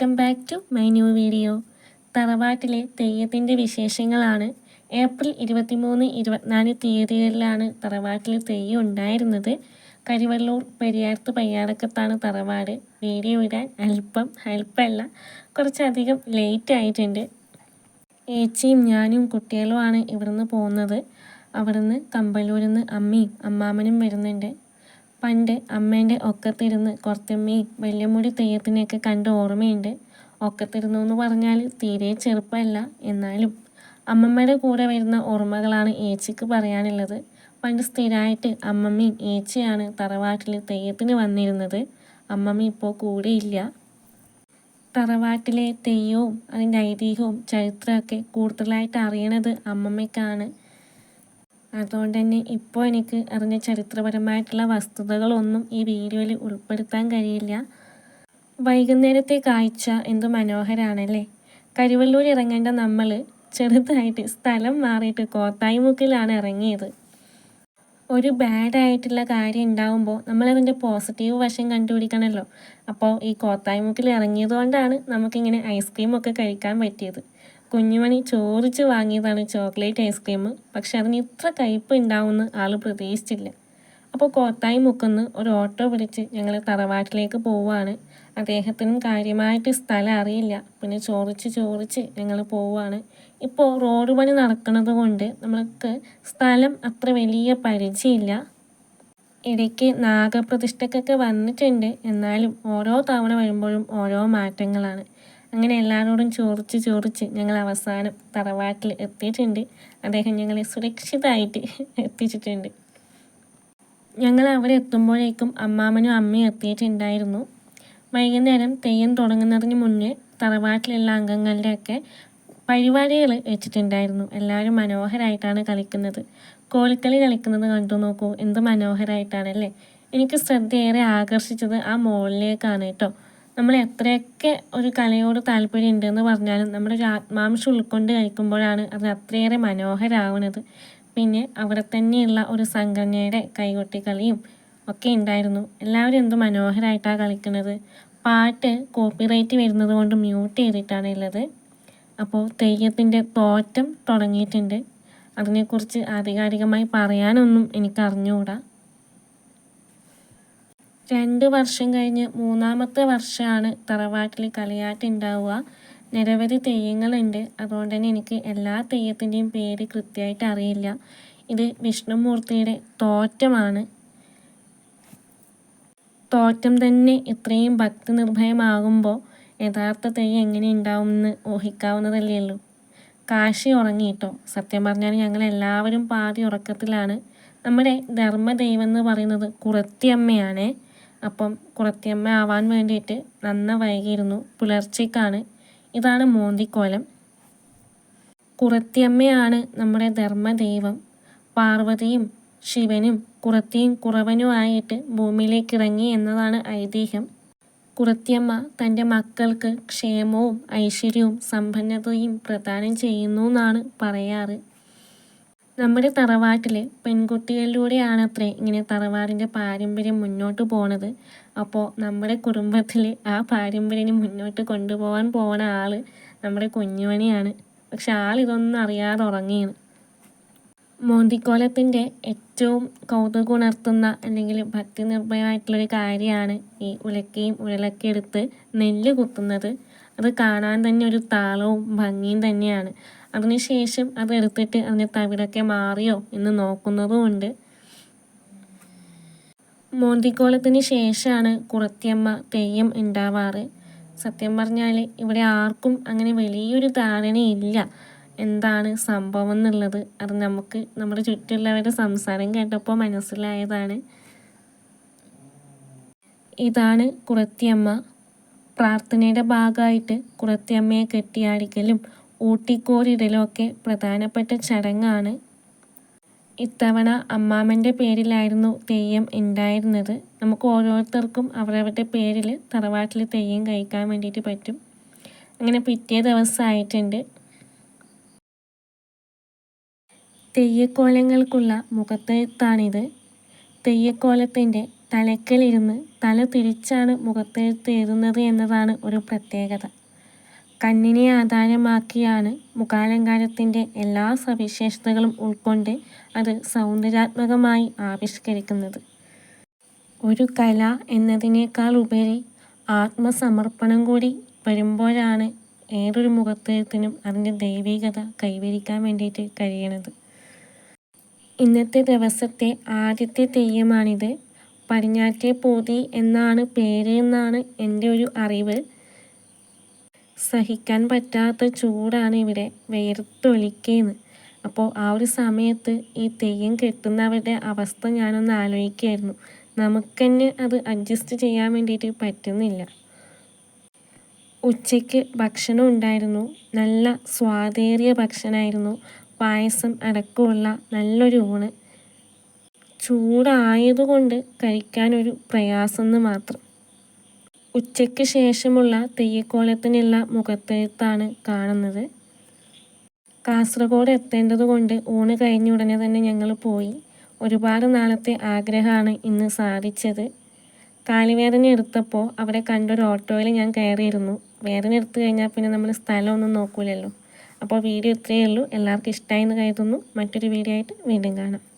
Welcome back to my new video തറവാട്ടിലെ തെയ്യത്തിന്റെ വിശേഷങ്ങളാണ്. ഏപ്രിൽ ഇരുപത്തിമൂന്ന് ഇരുപത്തിനാല് തീയതികളിലാണ് തറവാട്ടിൽ തെയ്യം ഉണ്ടായിരുന്നത്. കരിവള്ളൂർ പെരിയാർത്ത് പയ്യാറക്കത്താണ് തറവാട്. വീഡിയോ ഇടാൻ അല്പം അല്പമല്ല കുറച്ചധികം ലേറ്റ് ആയിട്ടുണ്ട്. ഏച്ചിയും ഞാനും കുട്ടികളുമാണ് ഇവിടുന്ന് പോകുന്നത്. അവിടുന്ന് കമ്പലൂരിൽ നിന്ന് അമ്മയും അമ്മാമനും വരുന്നുണ്ട്. പണ്ട് അമ്മേന്റെ ഒക്കത്തിരുന്ന് കുറത്തമ്മയും വലിയമുടി തെയ്യത്തിനെയൊക്കെ കണ്ട് ഓർമ്മയുണ്ട്. ഒക്കത്തിരുന്നു എന്ന് പറഞ്ഞാൽ തീരെ ചെറുപ്പമല്ല എന്നാലും അമ്മമ്മയുടെ കൂടെ വരുന്ന ഓർമ്മകളാണ് ഏച്ചിക്ക് പറയാനുള്ളത്. പണ്ട് സ്ഥിരമായിട്ട് അമ്മമ്മയും ഏച്ചിയാണ് തറവാട്ടിൽ തെയ്യത്തിന് വന്നിരുന്നത്. അമ്മമ്മ ഇപ്പോൾ കൂടെയില്ല. തറവാട്ടിലെ തെയ്യവും അതിന്റെ ഐതിഹ്യവും ചരിത്രമൊക്കെ കൂടുതലായിട്ട് അറിയണത് അമ്മമ്മയ്ക്കാണ്. അതുകൊണ്ട് തന്നെ ഇപ്പോൾ എനിക്ക് അറിഞ്ഞ ചരിത്രപരമായിട്ടുള്ള വസ്തുതകളൊന്നും ഈ വീഡിയോയിൽ ഉൾപ്പെടുത്താൻ കഴിയില്ല. വൈകുന്നേരത്തെ കാഴ്ച എന്തു മനോഹരാണല്ലേ. കരുവല്ലൂർ ഇറങ്ങേണ്ട നമ്മൾ ചെറുതായിട്ട് സ്ഥലം മാറിയിട്ട് കോത്തായിമുക്കിലാണ് ഇറങ്ങിയത്. ഒരു ബാഡ് ആയിട്ടുള്ള കാര്യം ഉണ്ടാകുമ്പോൾ നമ്മളതിന്റെ പോസിറ്റീവ് വശം കണ്ടുപിടിക്കണമല്ലോ. അപ്പോൾ ഈ കോത്തായിമുക്കിൽ ഇറങ്ങിയത് കൊണ്ടാണ് നമുക്കിങ്ങനെ ഐസ്ക്രീമൊക്കെ കഴിക്കാൻ പറ്റിയത്. കുഞ്ഞുമണി ചോദിച്ച് വാങ്ങിയതാണ് ചോക്ലേറ്റ് ഐസ്ക്രീം. പക്ഷെ അതിന് ഇത്ര കയ്പ് ഉണ്ടാവുമെന്ന് ആൾ പ്രതീക്ഷിച്ചില്ല. അപ്പോൾ കോത്തായി മുക്കുന്ന് ഒരു ഓട്ടോ പിടിച്ച് ഞങ്ങൾ തറവാട്ടിലേക്ക് പോവുകയാണ്. അദ്ദേഹത്തിനും കാര്യമായിട്ട് സ്ഥലം അറിയില്ല. പിന്നെ ചോദിച്ച് ചോദിച്ച് ഞങ്ങൾ പോവുകയാണ്. ഇപ്പോൾ റോഡ് പണി നടക്കുന്നത് കൊണ്ട് നമ്മൾക്ക് സ്ഥലം അത്ര വലിയ പരിചയമില്ല. ഇടയ്ക്ക് നാഗപ്രതിഷ്ഠക്കൊക്കെ വന്നിട്ടുണ്ട്. എന്നാലും ഓരോ തവണ വരുമ്പോഴും ഓരോ മാറ്റങ്ങളാണ്. അങ്ങനെ എല്ലാവരോടും ചോദിച്ച് ചോദിച്ച് ഞങ്ങൾ അവസാനം തറവാട്ടിൽ എത്തിയിട്ടുണ്ട്. അദ്ദേഹം ഞങ്ങളെ സുരക്ഷിതമായിട്ട് എത്തിച്ചിട്ടുണ്ട്. ഞങ്ങൾ അവിടെ എത്തുമ്പോഴേക്കും അമ്മാമനും അമ്മയും എത്തിയിട്ടുണ്ടായിരുന്നു. വൈകുന്നേരം തെയ്യം തുടങ്ങുന്നതിന് മുന്നേ തറവാട്ടിലുള്ള അംഗങ്ങളുടെയൊക്കെ പരിപാടികൾ വെച്ചിട്ടുണ്ടായിരുന്നു. എല്ലാവരും മനോഹരമായിട്ടാണ് കളിക്കുന്നത്. കോളിക്കളി കളിക്കുന്നത് കണ്ടു നോക്കൂ. എന്ത് മനോഹരമായിട്ടാണല്ലേ എനിക്ക് ശ്രദ്ധയേറെ ആകർഷിച്ചത് ആ മോളിലേക്കാണ് കേട്ടോ. നമ്മൾ എത്രയൊക്കെ ഒരു കലയോട് താല്പര്യം ഉണ്ടെന്ന് പറഞ്ഞാലും നമ്മുടെ ഒരു ആത്മാംശം ഉൾക്കൊണ്ട് കഴിക്കുമ്പോഴാണ് അത് അത്രയേറെ മനോഹരമാവുന്നത് പിന്നെ അവിടെ തന്നെയുള്ള ഒരു സംഘടനയുടെ കൈകൊട്ടി കളിയും ഒക്കെ ഉണ്ടായിരുന്നു. എല്ലാവരും എന്ത് മനോഹരമായിട്ടാണ് കളിക്കുന്നത്. പാട്ട് കോപ്പിറൈറ്റ് വരുന്നത് കൊണ്ട് മ്യൂട്ട് ചെയ്തിട്ടാണ് ഉള്ളത്. അപ്പോൾ തെയ്യത്തിന്റെ തോറ്റം തുടങ്ങിയിട്ടുണ്ട്. അതിനെക്കുറിച്ച് ആധികാരികമായി പറയാനൊന്നും എനിക്ക് അറിഞ്ഞുകൂടാ രണ്ട് വർഷം കഴിഞ്ഞ് മൂന്നാമത്തെ വർഷമാണ് തറവാട്ടിൽ കളിയാട്ട് ഉണ്ടാവുക നിരവധി തെയ്യങ്ങളുണ്ട്. അതുകൊണ്ട് തന്നെ എനിക്ക് എല്ലാ തെയ്യത്തിന്റെയും പേര് കൃത്യമായിട്ട് അറിയില്ല. ഇത് വിഷ്ണുമൂർത്തിയുടെ തോറ്റമാണ്. തോറ്റം തന്നെ ഇത്രയും ഭക്തി നിർഭയമാകുമ്പോൾ യഥാർത്ഥ തെയ്യം എങ്ങനെ ഉണ്ടാവുമെന്ന് ഊഹിക്കാവുന്നതല്ലേ ഉള്ളൂ. കാശി ഉറങ്ങിയിട്ടോ സത്യം പറഞ്ഞാൽ ഞങ്ങൾ എല്ലാവരും പാതി ഉറക്കത്തിലാണ്. നമ്മുടെ ധർമ്മദൈവം എന്ന് പറയുന്നത് കുറത്തിയമ്മയാണേ. അപ്പം കുറത്തിയമ്മ ആവാൻ വേണ്ടിയിട്ട് നന്ന വൈകിയിരുന്നു. പുലർച്ചയ്ക്കാണ്. ഇതാണ് മോന്തിക്കോലം. കുറത്തിയമ്മയാണ് നമ്മുടെ ധർമ്മദൈവം. പാർവതിയും ശിവനും കുറത്തിയും കുറവനുമായിട്ട് ഭൂമിയിലേക്ക് ഇറങ്ങി എന്നതാണ് ഐതിഹ്യം. കുറത്തിയമ്മ തന്റെ മക്കൾക്ക് ക്ഷേമവും ഐശ്വര്യവും സമ്പന്നതയും പ്രദാനം ചെയ്യുന്നു എന്നാണ് പറയാറ്. നമ്മുടെ തറവാട്ടിൽ പെൺകുട്ടികളിലൂടെയാണ് അത്രേ ഇങ്ങനെ തറവാടിന്റെ പാരമ്പര്യം മുന്നോട്ട് പോണത്. അപ്പോൾ നമ്മുടെ കുടുംബത്തിൽ ആ പാരമ്പര്യം മുന്നോട്ട് കൊണ്ടുപോകാൻ പോണ ആൾ നമ്മുടെ കുഞ്ഞുമണിയാണ്. പക്ഷെ ആൾ ഇതൊന്നും അറിയാതെ ഉറങ്ങിയാണ് മോന്തിക്കോലത്തിന്റെ ഏറ്റവും കൗതുകമുണർത്തുന്ന അല്ലെങ്കിൽ ഭക്തി നിർഭയമായിട്ടുള്ളൊരു കാര്യമാണ് ഈ ഉലക്കയും ഉഴലൊക്കെ എടുത്ത് നെല്ല് കുത്തുന്നത്. അത് കാണാൻ തന്നെ ഒരു താളവും ഭംഗിയും തന്നെയാണ്. അതിനുശേഷം അത് എടുത്തിട്ട് അതിന്റെ തവിടൊക്കെ മാറിയോ എന്ന് നോക്കുന്നതുമുണ്ട് മോന്തിക്കോലത്തിന് ശേഷമാണ് കുറത്തിയമ്മ തെയ്യം ഉണ്ടാവാറ്. സത്യം പറഞ്ഞാൽ ഇവിടെ ആർക്കും അങ്ങനെ വലിയൊരു ധാരണയില്ല. എന്താണ് സംഭവം എന്നുള്ളത് അത് നമുക്ക് നമ്മുടെ ചുറ്റുമുള്ളവരുടെ സംസാരം കേട്ടപ്പോൾ മനസ്സിലായതാണ്. ഇതാണ് കുറത്തിയമ്മ പ്രാർത്ഥനയുടെ ഭാഗമായിട്ട് കുറത്തിയമ്മയെ കെട്ടിയാടിക്കലും ഊട്ടിക്കോരിടലും ഒക്കെ പ്രധാനപ്പെട്ട ചടങ്ങാണ്. ഇത്തവണ അമ്മാമന്റെ പേരിലായിരുന്നു തെയ്യം ഉണ്ടായിരുന്നത്. നമുക്ക് ഓരോരുത്തർക്കും അവരവരുടെ പേരിൽ തറവാട്ടിൽ തെയ്യം കഴിക്കാൻ വേണ്ടിയിട്ട് പറ്റും. അങ്ങനെ പിറ്റേ ദിവസമായിട്ടുണ്ട് തെയ്യക്കോലങ്ങൾക്കുള്ള മുഖത്തെഴുത്താണിത്. തെയ്യക്കോലത്തിന്റെ തലക്കലിരുന്ന് തല തിരിച്ചാണ് മുഖത്തെഴുത്ത് എഴുതുന്നത് എന്നതാണ് ഒരു പ്രത്യേകത. കണ്ണിനെ ആധാരമാക്കിയാണ് മുഖാലങ്കാരത്തിന്റെ എല്ലാ സവിശേഷതകളും ഉൾക്കൊണ്ട് അത് സൗന്ദര്യാത്മകമായി ആവിഷ്കരിക്കുന്നത്. ഒരു കല എന്നതിനേക്കാൾ ഉപരി ആത്മസമർപ്പണം കൂടി വരുമ്പോഴാണ് ഏതൊരു മുഖത്തെഴുത്തിനും അതിന്റെ ദൈവികത കൈവരിക്കാൻ വേണ്ടിയിട്ട് കഴിയണത്. ഇന്നത്തെ ദിവസത്തെ ആദ്യത്തെ തെയ്യമാണിത്. പടിഞ്ഞാറ്റെ പോതി എന്നാണ് പേര് എന്നാണ് എന്റെ ഒരു അറിവ്. സഹിക്കാൻ പറ്റാത്ത ചൂടാണ് ഇവിടെ വേർത്തൊലിക്കേന്ന് അപ്പോൾ ആ ഒരു സമയത്ത് ഈ തെയ്യം കെട്ടുന്നവരുടെ അവസ്ഥ ഞാനൊന്ന് ആലോചിക്കുകയായിരുന്നു നമുക്ക് തന്നെ അത് അഡ്ജസ്റ്റ് ചെയ്യാൻ വേണ്ടിയിട്ട് പറ്റുന്നില്ല. ഉച്ചയ്ക്ക് ഭക്ഷണം ഉണ്ടായിരുന്നു. നല്ല സ്വാദേറിയ ഭക്ഷണമായിരുന്നു. പായസം അടക്കമുള്ള നല്ലൊരു ഊണ്. ചൂടായതുകൊണ്ട് കഴിക്കാനൊരു പ്രയാസം എന്ന് മാത്രം. ഉച്ചയ്ക്ക് ശേഷമുള്ള തെയ്യക്കോലത്തിനുള്ള മുഖത്തെഴുത്താണ് കാണുന്നത്. കാസർഗോഡ് എത്തേണ്ടത് കൊണ്ട് ഊണ് കഴിഞ്ഞ ഉടനെ തന്നെ ഞങ്ങൾ പോയി. ഒരുപാട് നാളത്തെ ആഗ്രഹമാണ് ഇന്ന് സാധിച്ചത്. കാലുവേദന എടുത്തപ്പോൾ അവിടെ കണ്ടൊരു ഓട്ടോയിൽ ഞാൻ കയറിയിരുന്നു. വേദന എടുത്തു കഴിഞ്ഞാൽ പിന്നെ നമ്മൾ സ്ഥലമൊന്നും നോക്കൂലല്ലോ. അപ്പോൾ വീഡിയോ ഇത്രയേ ഉള്ളൂ. എല്ലാവർക്കും ഇഷ്ടമായി എന്ന് കരുതുന്നു. മറ്റൊരു വീഡിയോ ആയിട്ട് വീണ്ടും കാണാം.